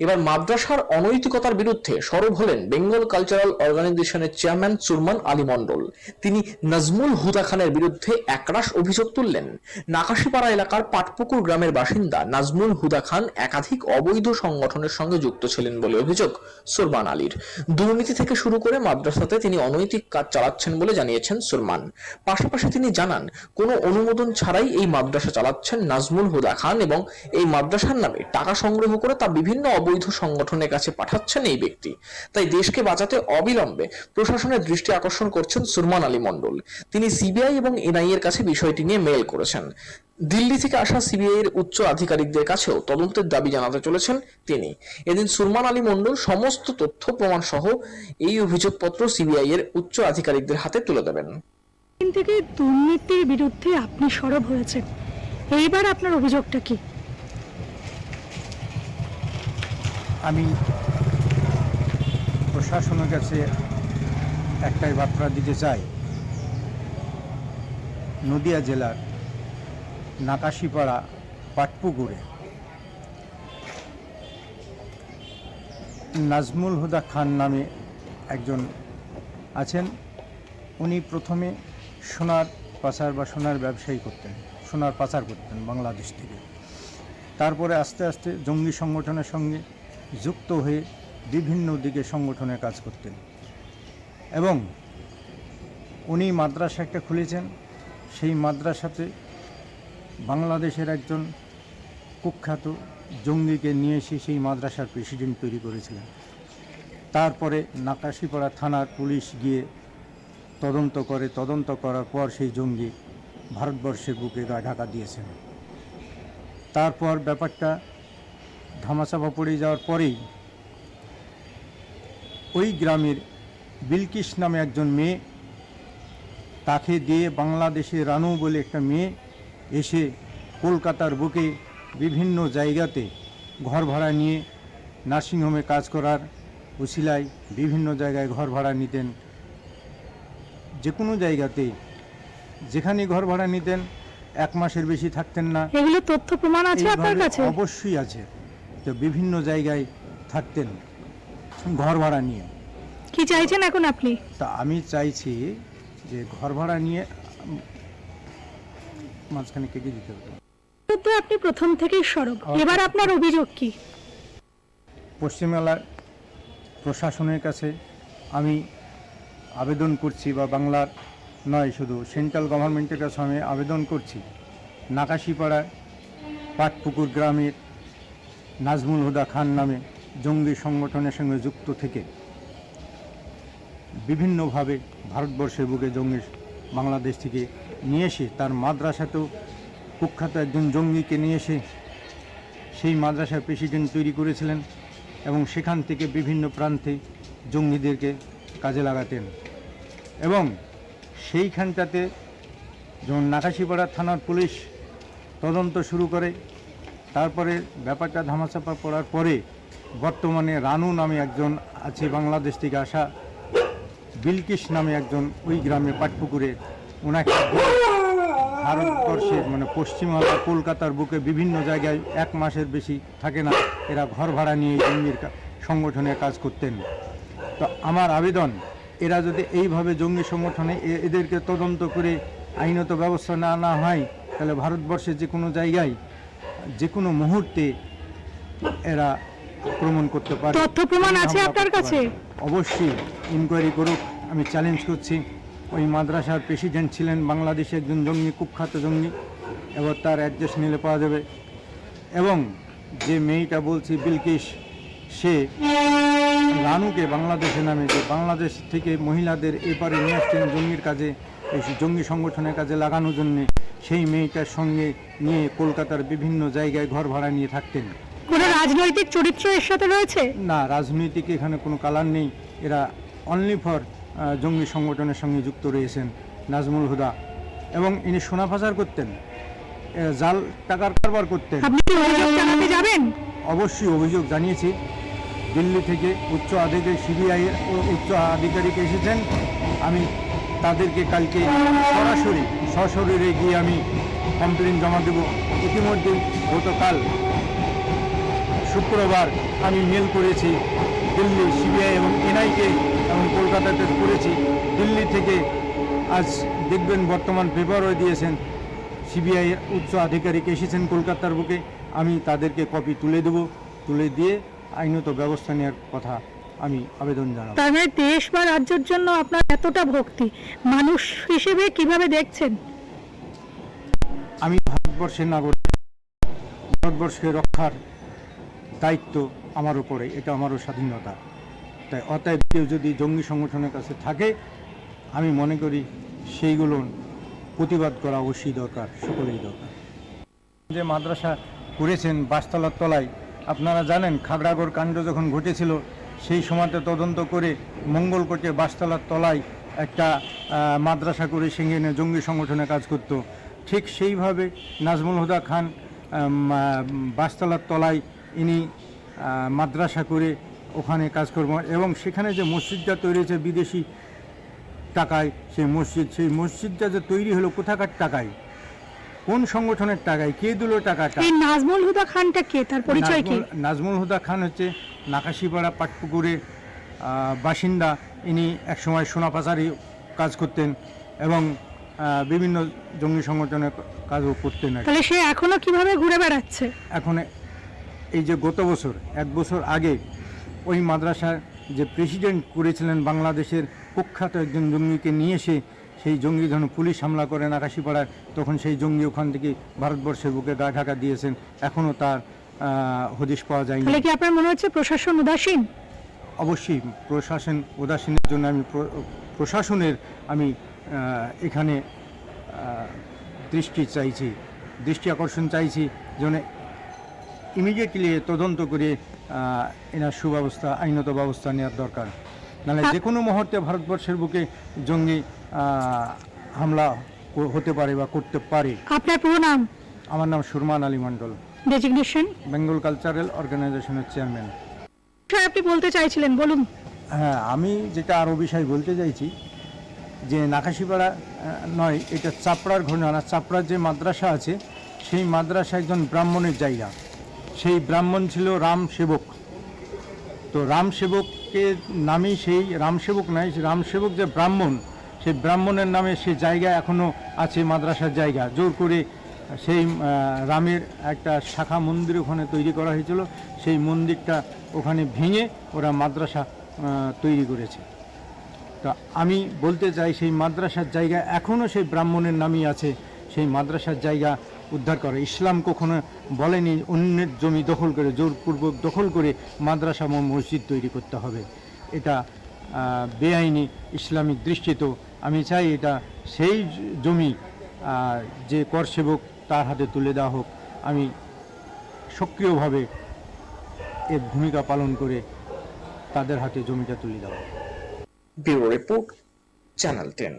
এবার মাদ্রাসার অনৈতিকতার বিরুদ্ধে সরব হলেন বেঙ্গল কালচারাল অর্গানাইজেশনের চেয়ারম্যান সুরমান আলী মণ্ডল। তিনি নাজমুল হুদা খানের বিরুদ্ধে একরাশ অভিযোগ তুললেন। নাকাশিপাড়া এলাকার পাটপুকুর গ্রামের বাসিন্দা নাজমুল হুদা খান একাধিক অবৈধ সংগঠনের সঙ্গে যুক্ত ছিলেন বলে অভিযোগ সুরমান আলীর। দুর্নীতি থেকে শুরু করে মাদ্রাসাতে তিনি অনৈতিক কাজ চালাচ্ছেন বলে জানিয়েছেন সুরমান। পাশাপাশি তিনি জানান, কোনো অনুমোদন ছাড়াই এই মাদ্রাসা চালাচ্ছেন নাজমুল হুদা খান এবং এই মাদ্রাসার নামে টাকা সংগ্রহ করে তা বিভিন্ন অবৈধ সংগঠনের কাছে পাঠাচ্ছেন এই ব্যক্তি। তাই দেশকে বাঁচাতে অবিলম্বে প্রশাসনের দৃষ্টি আকর্ষণ করছেন সুরমান আলী মণ্ডল। তিনি সিবিআই এবং এনআই এর কাছে বিষয়টি নিয়ে মেল করেছেন। দিল্লি থেকে আসা সিবিআই এর উচ্চ আধিকারিকদের কাছেও তদন্তের দাবি জানাতে চলেছেন তিনি। এদিন সুরমান আলী মণ্ডল সমস্ত তথ্য, প্রমাণ সহ এই অভিযোগপত্র সিবিআই এর উচ্চ আধিকারিকদের হাতে তুলে দেবেন। থেকে দুর্নীতির বিরুদ্ধে আপনি সরব হয়েছেন। এইবার আপনার অভিযোগটা কি? আমি প্রশাসনের কাছে একটাই বার্তা দিতে চাই। নদিয়া জেলার নাকাশিপাড়া পাটপুকুরে নাজমুল হুদা খান নামে একজন আছেন। উনি প্রথমে সোনার পাচার বা সোনার ব্যবসায়ী করতেন, সোনার পাচার করতেন বাংলাদেশ থেকে। তারপরে আস্তে আস্তে জঙ্গি সংগঠনের সঙ্গে যুক্ত হয়ে বিভিন্ন দিকে সংগঠনের কাজ করতেন। এবং উনি মাদ্রাসা একটা খুলেছেন। সেই মাদ্রাসাতে বাংলাদেশের একজন কুখ্যাত জঙ্গিকে নিয়ে এসে সেই মাদ্রাসার প্রেসিডেন্ট তৈরি করেছিলেন। তারপরে নাকাশিপাড়া থানার পুলিশ গিয়ে তদন্ত করে, তদন্ত করার পর সেই জঙ্গি ভারতবর্ষের বুকে গা ঢাকা দিয়েছেন। তারপর ব্যাপারটা ধামাচাপা পড়ে যাওয়ার পরেই ওই গ্রামের বিলকিস নামে একজন মেয়ে তাকে দিয়ে বাংলাদেশে রানু বলে একটা মেয়ে এসে কলকাতার বুকে বিভিন্ন জায়গাতে ঘর ভাড়া নিয়ে নার্সিংহোমে কাজ করার উসিলায় বিভিন্ন জায়গায় ঘর ভাড়া নিতেন। যে কোনো জায়গাতে যেখানে ঘর ভাড়া নিতেন এক মাসের বেশি থাকতেন না। এগুলো তথ্য প্রমাণ আছে আপনার কাছে? অবশ্যই আছে। তো বিভিন্ন জায়গায় থাকতেন ঘর ভাড়া নিয়ে। কি চাইছেন এখন আপনি? তা আমি চাইছি যে ঘর ভাড়া নিয়ে মাঝখানে কেটে দিতে হবে। বিরুদ্ধে আপনি প্রথম থেকেই সরব। এবার আপনার অভিযোগ কি? পশ্চিমবাংলার প্রশাসনের কাছে আমি আবেদন করছি বা বাংলার নয় শুধু সেন্ট্রাল গভর্নমেন্টের কাছে আমি আবেদন করছি। নাকাশিপাড়ায় পাটপুকুর গ্রামের নাজমুল হুদা খান নামে জঙ্গি সংগঠনের সঙ্গে যুক্ত থেকে বিভিন্নভাবে ভারতবর্ষের বুকে জঙ্গি বাংলাদেশ থেকে নিয়ে এসে তার মাদ্রাসাতেও কুখ্যাত একজন জঙ্গিকে নিয়ে এসে সেই মাদ্রাসার প্রেসিডেন্ট তৈরি করেছিলেন এবং সেখান থেকে বিভিন্ন প্রান্তে জঙ্গিদেরকে কাজে লাগাতেন। এবং সেইখানটাতে যখন নাকাশিপাড়া থানার পুলিশ তদন্ত শুরু করে তারপরে ব্যাপারটা ধামাচাপা পড়ার পরে বর্তমানে রানু নামে একজন আছে বাংলাদেশ থেকে আসা বিলকিস নামে একজন ওই গ্রামে পাটপুকুরে ওনাকে ভারতবর্ষের মানে পশ্চিমবঙ্গ কলকাতার বুকে বিভিন্ন জায়গায় এক মাসের বেশি থাকে না। এরা ঘর ভাড়া নিয়ে জঙ্গির সংগঠনে কাজ করতেন। তো আমার আবেদন, এরা যদি এইভাবে জঙ্গি সংগঠনে এদেরকে তদন্ত করে আইনত ব্যবস্থা না না হয়, তাহলে ভারতবর্ষের যে কোনো জায়গায় যে কোনো মুহূর্তে এরা আক্রমণ করতে পারে। তথ্য প্রমাণ আছে আপনার কাছে? অবশ্যই ইনকোয়ারি করুক। আমি চ্যালেঞ্জ করছি। ওই মাদ্রাসার প্রেসিডেন্ট ছিলেন বাংলাদেশে একজন জঙ্গি কুখ্যাত জঙ্গি। এবার তার অ্যাড্রেস নিলে পাওয়া যাবে। এবং যে মেয়েটা বলছি বিলকিস সে রানুকে বাংলাদেশে নামে যে বাংলাদেশ থেকে মহিলাদের এপারে নিয়ে আসছেন জঙ্গির কাজে এই জঙ্গি সংগঠনের কাজে লাগানোর জন্যে সেই মেয়েটার সঙ্গে নিয়ে কলকাতার বিভিন্ন জায়গায় ঘর ভাড়া নিয়ে থাকতেন। কোনো রাজনৈতিক চরিত্র এর সাথে রয়েছে? না রাজনৈতিক এখানে কোনো কালার নেই। এরা অনলি ফর জঙ্গি সংগঠনের সঙ্গে যুক্ত রয়েছেন নাজমুল হুদা। এবং ইনি সোনা পাচার করতেন জাল টাকার কারবার করতেন। আপনি যাবেন? অবশ্যই অভিযোগ জানিয়েছি। দিল্লি থেকে উচ্চ আধিকারিক সিবিআই এর উচ্চ আধিকারিক এসেছেন। আমি তাদেরকে কালকে সরাসরি সশরীরে গিয়ে আমি কমপ্লেন জমা দেব। ইতিমধ্যে গতকাল শুক্রবার আমি মেল করেছি দিল্লি সিবিআই এবং এনআইকে এবং কলকাতাতে করেছি। দিল্লি থেকে আজ দেখবেন বর্তমান পেপারও দিয়েছেন। সিবিআই উচ্চ আধিকারিক এসেছেন কলকাতার বুকে। আমি তাদেরকে কপি তুলে দেব। তুলে দিয়ে আইনত ব্যবস্থা নেওয়ার কথা আমি আবেদন জানাব। তার মানে দেশ বা রাজ্যের জন্য আপনার এতটা ভক্তি। মানুষ হিসেবে কীভাবে দেখছেন? আমি ভারতবর্ষের নাগরিক। ভারতবর্ষকে রক্ষার দায়িত্ব আমার উপরে এটা আমারও স্বাধীনতা। তাই অতএব কেউ যদি জঙ্গি সংগঠনের কাছে থাকে আমি মনে করি সেইগুলো প্রতিবাদ করা অবশ্যই দরকার সকলেই দরকার। যে মাদ্রাসা করেছেন বাসতলার তলায় আপনারা জানেন খাগড়াগড় কাণ্ড যখন ঘটেছিল সেই সময়তে তদন্ত করে মঙ্গলকোটে বাসতলার তলায় একটা মাদ্রাসা করে সেখানে জঙ্গি সংগঠনে কাজ করত। ঠিক সেইভাবে নাজমুল হুদা খান বাসতলার তলায় ইনি মাদ্রাসা করে ওখানে কাজকর্ম এবং সেখানে যে মসজিদটা তৈরি হয়েছে বিদেশি টাকায় সেই মসজিদ সেই মসজিদটা যে তৈরি হলো কোথাকার টাকায়? কোন সংগঠনের টাকায়? কে দিল টাকাটা? নাজমুল হুদা খানটা কে? তার পরিচয় কি? নাজমুল হুদা খান হচ্ছে নাকাশিপাড়া পাটপুকুরের বাসিন্দা ইনি একসময় সোনা পাচারি কাজ করতেন এবং বিভিন্ন জঙ্গি সংগঠনের কাজও করতেন তাহলে সে এখনও কীভাবে ঘুরে বেড়াচ্ছে? এখন এই যে গত বছর এক বছর আগে ওই মাদ্রাসার যে প্রেসিডেন্ট করেছিলেন বাংলাদেশের কুখ্যাত একজন জঙ্গিকে নিয়ে এসে সেই জঙ্গি যখন পুলিশ হামলা করেন আকাশিপাড়ায় তখন সেই জঙ্গি ওখান থেকে ভারতবর্ষের বুকে গা ঢাকা দিয়েছেন। এখনও তার হদিশ পাওয়া যায়নি। তাহলে কি আপনার মনে হচ্ছে প্রশাসন উদাসীন? অবশ্যই প্রশাসন উদাসীনের জন্য আমি প্রশাসনের আমি এখানে দৃষ্টি চাইছি দৃষ্টি আকর্ষণ চাইছি যেন ইমিডিয়েটলি তদন্ত করে এনার সুব্যবস্থা আইনত ব্যবস্থা নেওয়ার দরকার। নাহলে যে কোনো মুহূর্তে ভারতবর্ষের বুকে জঙ্গি হামলা হতে পারে বা করতে পারে। আপনার পুরো নাম? আমার নাম Surman Ali Mandal. Designation Bengal cultural অর্গানাইজেশনের চেয়ারম্যান স্যার আপনি বলতে চাইছিলেন বলুন। হ্যাঁ আমি যেটা আরও বিষয় বলতে চাইছি যে নাকাশিপাড়া নয় এটা চাপড়ার ঘটনা চাপড়ার যে মাদ্রাসা আছে সেই মাদ্রাসা একজন ব্রাহ্মণের জায়গা। সেই ব্রাহ্মণ ছিল রাম সেবক। তো রাম সেবককে নামেই সেই রাম সেবক নয় রাম সেবক যে ব্রাহ্মণ সেই ব্রাহ্মণের নামে সে জায়গা এখনও আছে মাদ্রাসার জায়গা। জোর করে সেই রামের একটা শাখা মন্দির ওখানে তৈরি করা হয়েছিল। সেই মন্দিরটা ওখানে ভেঙে ওরা মাদ্রাসা তৈরি করেছে। তা আমি বলতে চাই, সেই মাদ্রাসার জায়গা এখনও সেই ব্রাহ্মণের নামই আছে। সেই মাদ্রাসার জায়গা উদ্ধার করে। ইসলাম কখনো বলেনি অন্যের জমি দখল করে, জোরপূর্বক দখল করে মাদ্রাসা মসজিদ তৈরি করতে হবে। এটা বেআইনি ইসলামিক দৃষ্টিতে আমি চাই এটা সেই জমি যে কর সেবক তার হাতে তুলে দেওয়া হোক আমি সক্রিয়ভাবে এর ভূমিকা পালন করে তাদের হাতে জমিটা তুলে দেওয়া হোক। Report, channel ten